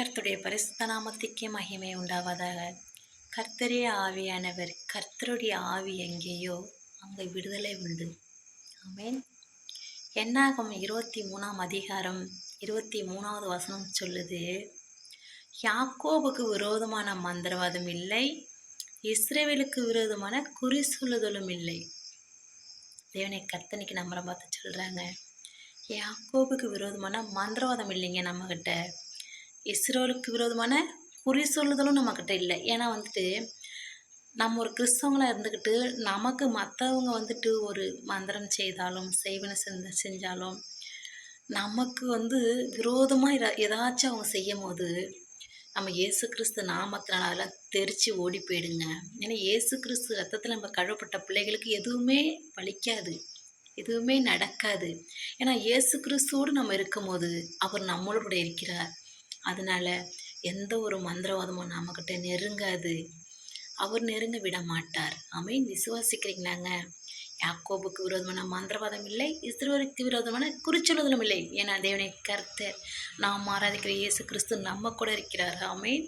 கர்த்தருடைய பரிசுத்த நாமத்திற்கே மகிமை உண்டாவதாக. கர்த்தரே ஆவியானவர் கர்த்தருடைய ஆவி எங்கேயோ அங்கே விடுதலை உண்டு. ஆமேன். என்னாகும் இருபத்தி மூணாம் அதிகாரம் இருபத்தி மூணாவது வசனம் சொல்லுது யாக்கோபுக்கு விரோதமான மந்திரவாதம் இல்லை இஸ்ரேவேலுக்கு விரோதமான குறி சொல்லுதலும் இல்லை. தேவனை கர்த்தனைக்கு நம்மளை பார்த்து சொல்கிறாங்க யாக்கோபுக்கு விரோதமான மந்திரவாதம் இல்லைங்க நம்மக்கிட்ட இஸ்ரோலுக்கு விரோதமான குறி சொல்லுதலும் நம்மக்கிட்ட இல்லை. ஏன்னா வந்துட்டு நம்ம ஒரு கிறிஸ்தவங்களாக இருந்துக்கிட்டு நமக்கு மற்றவங்க வந்துட்டு ஒரு மந்திரம் செய்தாலும் செய்வன செஞ்ச செஞ்சாலும் நமக்கு வந்து விரோதமாக ஏதாச்சும் அவங்க செய்யும் போது நம்ம இயேசு கிறிஸ்து நாமத்தினால அதெல்லாம் தெரித்து ஓடி போயிடுங்க. ஏன்னா இயேசு கிறிஸ்து ரத்தத்தில் நம்ம கழுவப்பட்ட பிள்ளைகளுக்கு எதுவுமே பலிக்காது எதுவுமே நடக்காது. ஏன்னா இயேசு கிறிஸ்துவோடு நம்ம இருக்கும்போது அவர் நம்மளோட இருக்கிறார். அதனால எந்த ஒரு மந்திரவாதமும் நம்மக்கிட்ட நெருங்காது. அவர் நெருங்க விட மாட்டார். அமீன் விசுவாசிக்கிறீங்களாங்க? யாக்கோபுக்கு விரோதமான மந்திரவாதம் இல்லை இஸ்ரோருக்கு விரோதமான குறிச்சொல்லுதலும் இல்லை. ஏன்னா தேவனை கர்த்தர் நாம் ஆராதிக்கிற இயேசு கிறிஸ்து நம்ம கூட இருக்கிறார். அமீன்